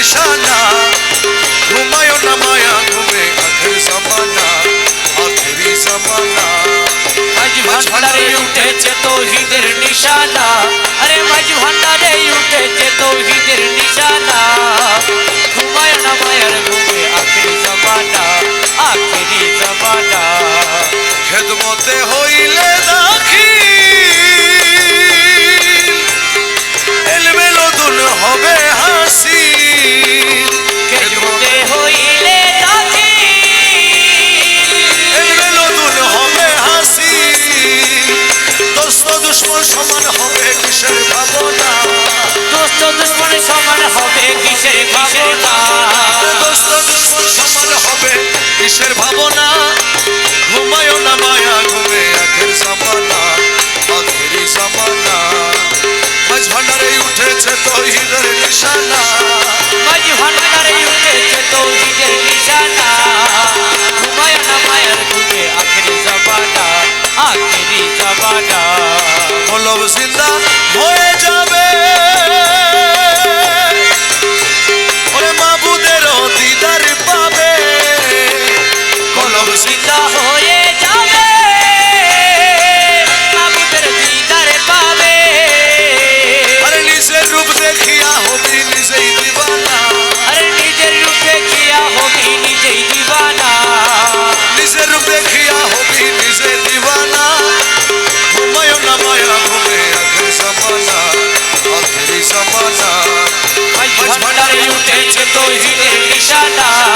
নিশানা ঘুমায়ও না মায়া, ঘুমে আখের সমানা আখেরি সমানা। আজ ভান্ডারে উঠেছে তৌহিদের নিশানা। আরে আজ ভান্ডারে উঠেছে তৌহিদের নিশানা। পাবো না ঘুমায়ও না মায়া ঘুমে আখের সামানা আখেরি সামানা। মাঝ ভান্ডারে উঠেছে তহিদের নিশানা। মাঝ ভান্ডারে উঠেছে তহিদের নিশানা। ঘুমায়ও না মায়ার ঘুমে আখেরি জামানা আখেরি জামানা। হলব সিন্দা নবীজির নিশানা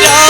Freedom!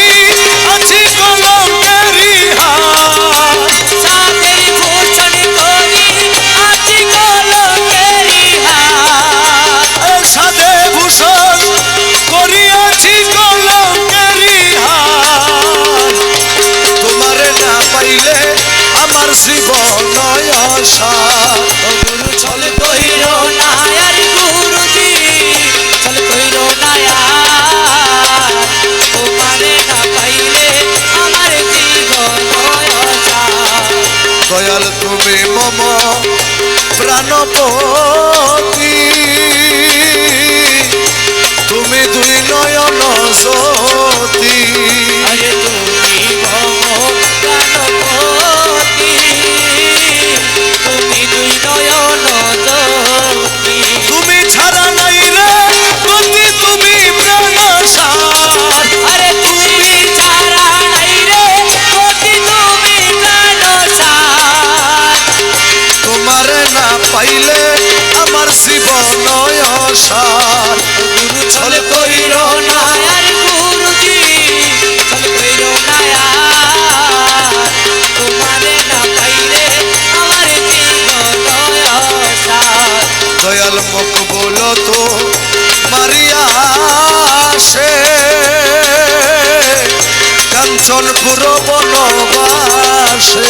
দয়াল তুমি মম প্রাণপতি। তুমি দুই নয়ন জ্যোতি। তুমি সোনপুর বনবাসে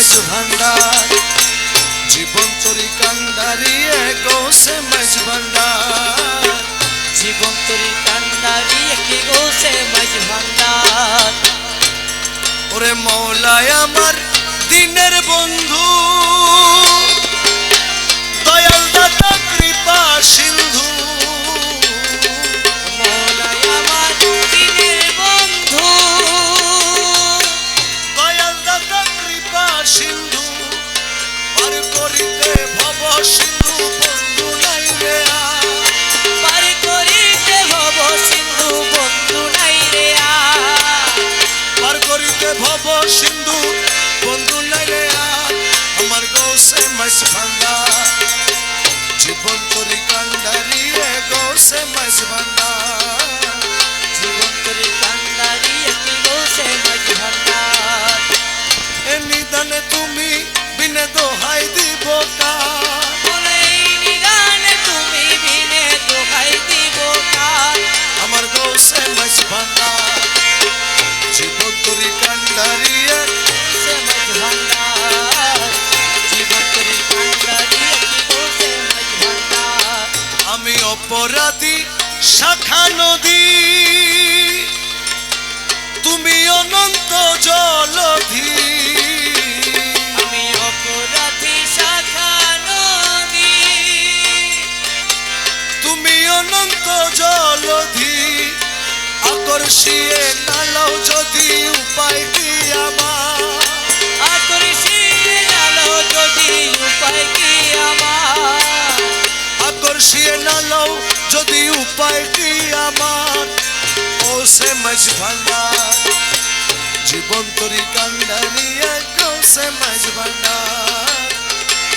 মাছ ভান্ডার জীবন তরি কান্ডারি গো সে মাছ ভান্ডার জীবন তরি কান্ডারি গো সে মাছ ভান্ডার ওরে মৌলায় আমার দিনের বন্ধু, দয়াল দাতা, কৃপা সিন্ধু। নব সিন্ধু। বন্ধু নাইরে আমার গৌসে মাইস ভাঙ্গা। জীবন তরি কান্ডারি রে গৌসে মাইস ভাঙ্গা। জীবন তরি কান্ডারি একটি গৌসে মাইস ভাঙ্গা। এ নিদানে তুমি বিনে দোহাই দিব কার অপরাধী শাখা নদী। তুমি অনন্ত জলধি। আমি অপরাধী শাখা নদী। তুমি অনন্ত জলধি। আকর্ষিয়ে নালাও যদি উপায় কি আমার। যদি উপায় উপায়টি আমার, ও সে মাছ ভান্ডার। জীবন তরি কান্ডারি, এক ও সে মাছ ভান্ডার।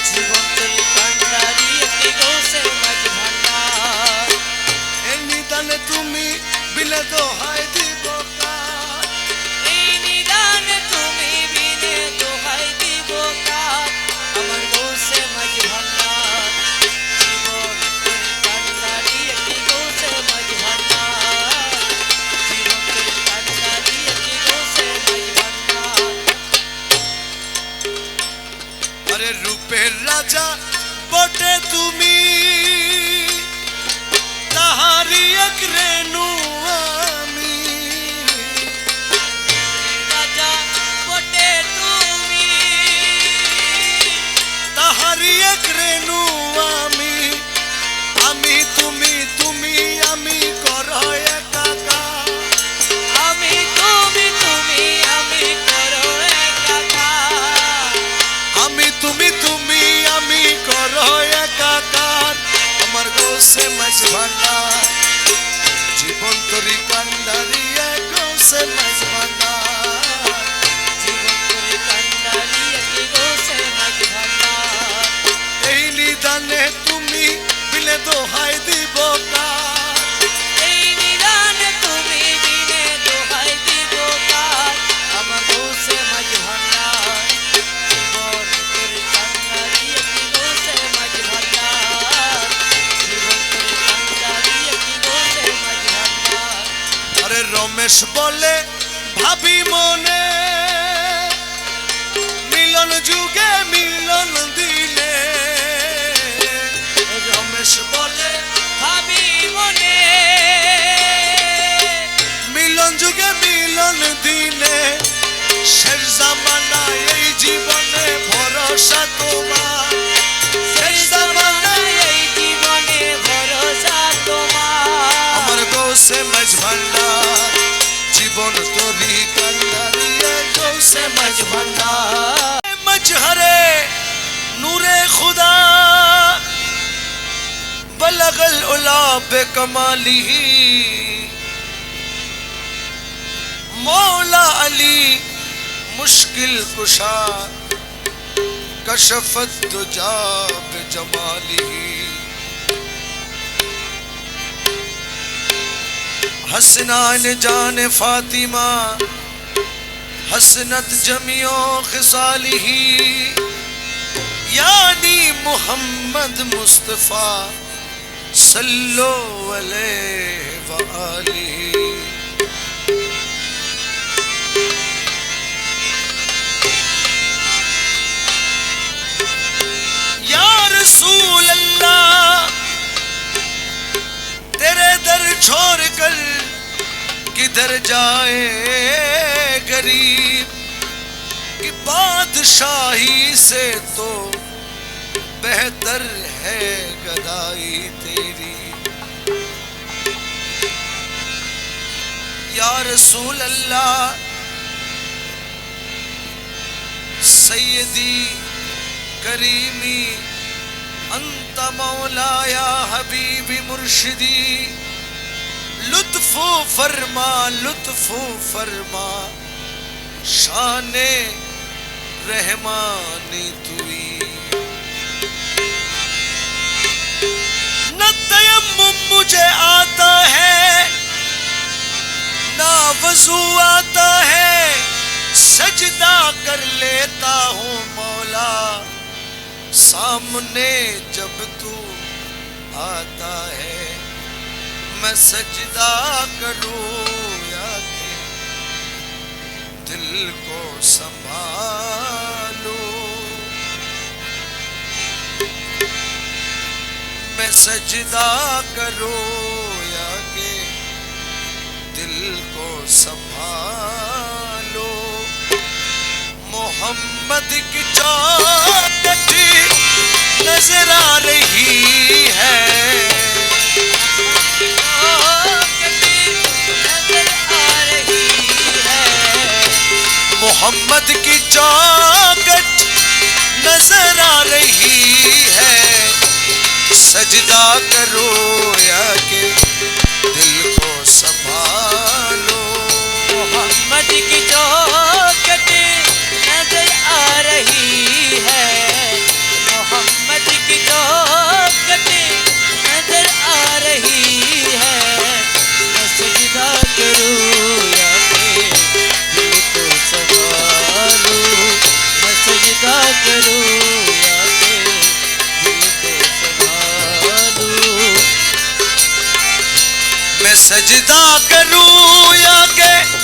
জীবন তরি কান্ডারি, এক সে মাছ ভান্ডার। এমনি দানে তুমি বিলে দোহায় রূপের রাজা বটে তুমি। তাহারি এক রেণু Rican daría con semana. বলে ভাবি মনে مولا علی مشکل کشا کشفت دجا بے جمالی۔ حسنان جان فاطمہ حسنت جمیع خصالہ یعنی محمد مصطفیٰ صلو علیہ وآلہ۔ یا رسول اللہ، تیرے در چھوڑ کر کدھر جائے؟ بادشاہی سے تو بہتر ہے گدائی تیری۔ یا رسول اللہ، سیدی کریمی، انت مولا یا حبیبی مرشدی۔ لطف فرما لطف فرما، شان رحمانی توی۔ نہ تیمم مجھے آتا ہے، نہ وضو آتا ہے، سجدہ کر لیتا ہوں مولا۔ سامنے جب تو آتا ہے، میں سجدہ کروں یا دل کو سنبھالو سجدہ کرو یا کہ دل کو سنبھالو۔ محمد کی چوکٹ نظر آ رہی ہے۔ نظر آ رہی ہے محمد کی چوکٹ نظر آ رہی ہے۔ سجدہ کرو یا کہ دل کو سنبھالو۔ محمد کی جو سجدہ کروں یا کہ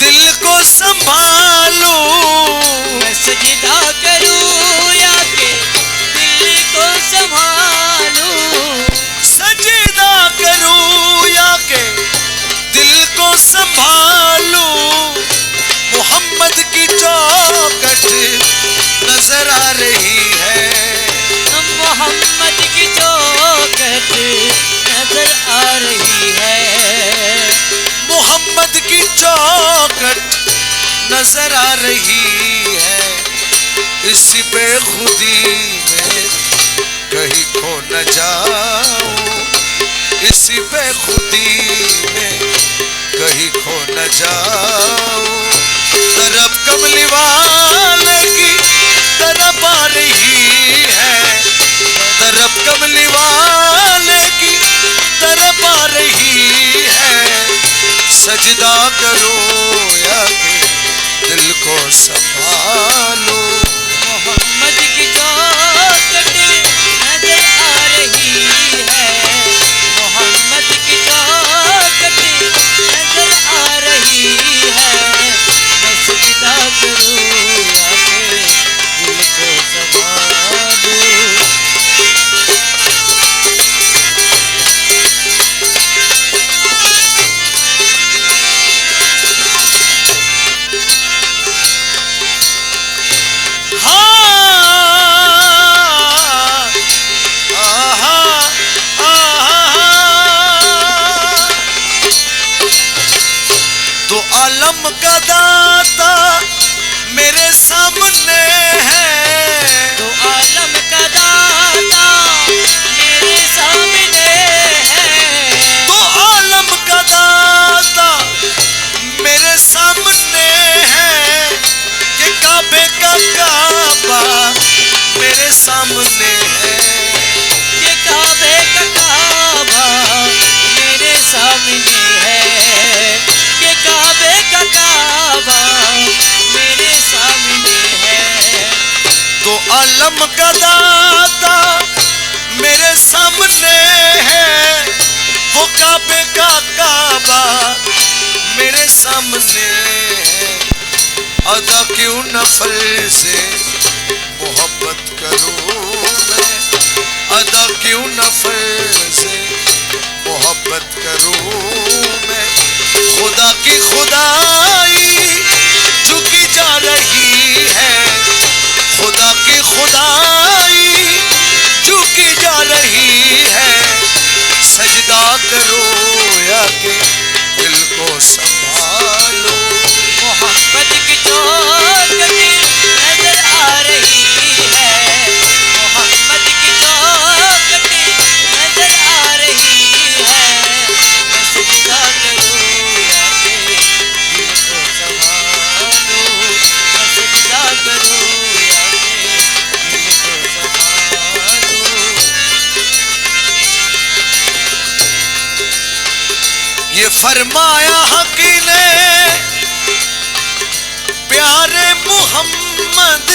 دل کو سنبھالوں؟ میں سجدہ کروں یا کہ دل کو سنبھالوں؟ سجدہ کروں یا کہ دل کو سنبھالوں؟ محمد کی چوکٹ نظر آ رہی ہے۔ محمد محمد کی چوکٹ نظر آ رہی ہے۔ اس بے خودی میں کہیں کھو نہ جاؤں۔ اس بے خودی میں کہیں کھو نہ جاؤں۔ طرف کملی والے کی طرف آ رہی ہے۔ طرف کملی والے کی طرف آ رہی ہے۔ سجدہ کرو یا کہ دل کو سنبھالو محمد کی چوکٹ نظر آ رہی ہے۔ محمد کی چوکٹ نظر آ رہی ہے۔ میں سجدہ کروں۔ عالم کا داتا میرے سامنے ہے، وہ کعبے کا کعبہ میرے سامنے ہے۔ ادا کیوں نفل سے محبت کروں میں۔ ادا کیوں نفل سے محبت کروں میں۔ خدا کی خدائی چکی جا رہی ہے خدا کی خدائی چکی جا رہی ہے، سجدہ کرو یا کہ دل کو سنبھالو۔ محبت کی چوکٹ نظر آ رہی ہے۔ فرمایا حقی نے۔ پیارے محمد۔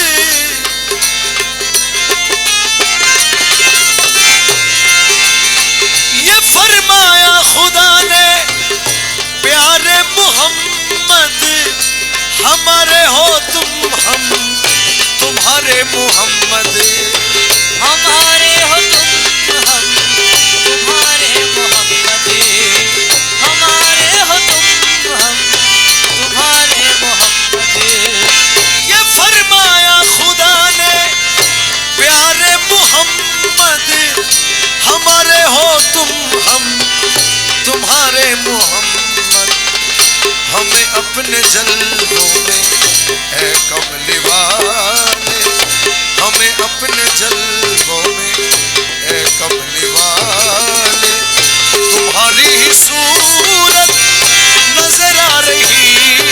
یہ فرمایا خدا نے۔ پیارے محمد، ہمارے ہو تم ہم، تمہارے محمد۔ ہمارے ہو تم ہم۔ تم ہم، تمہارے محمد، ہمیں اپنے جلدوں میں، اے کملی والے ہمیں اپنے جلدوں میں، اے کملی والے تمہاری ہی صورت نظر آ رہی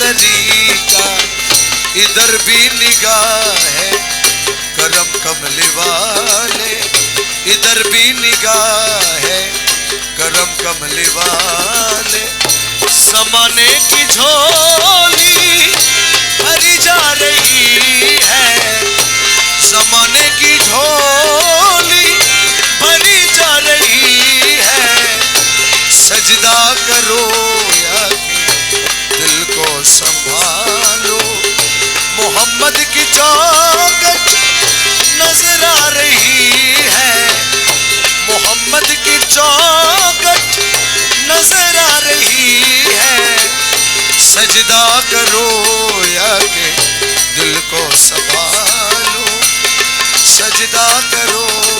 طریقہ ادھر بھی نگاہ ہے، کرم کملی والے۔ ادھر بھی نگاہ ہے، کرم کملی والے۔ سمانے کی جھولی بھری جا رہی ہے۔ زمانے کی جھولی بھری جا رہی ہے۔ سجدہ کرو۔ احمد کی چوکٹ نظر آ رہی ہے۔ محمد کی چوکٹ نظر آ رہی ہے۔ سجدہ کرو یا کہ دل کو سنبھالو۔ سجدہ کرو۔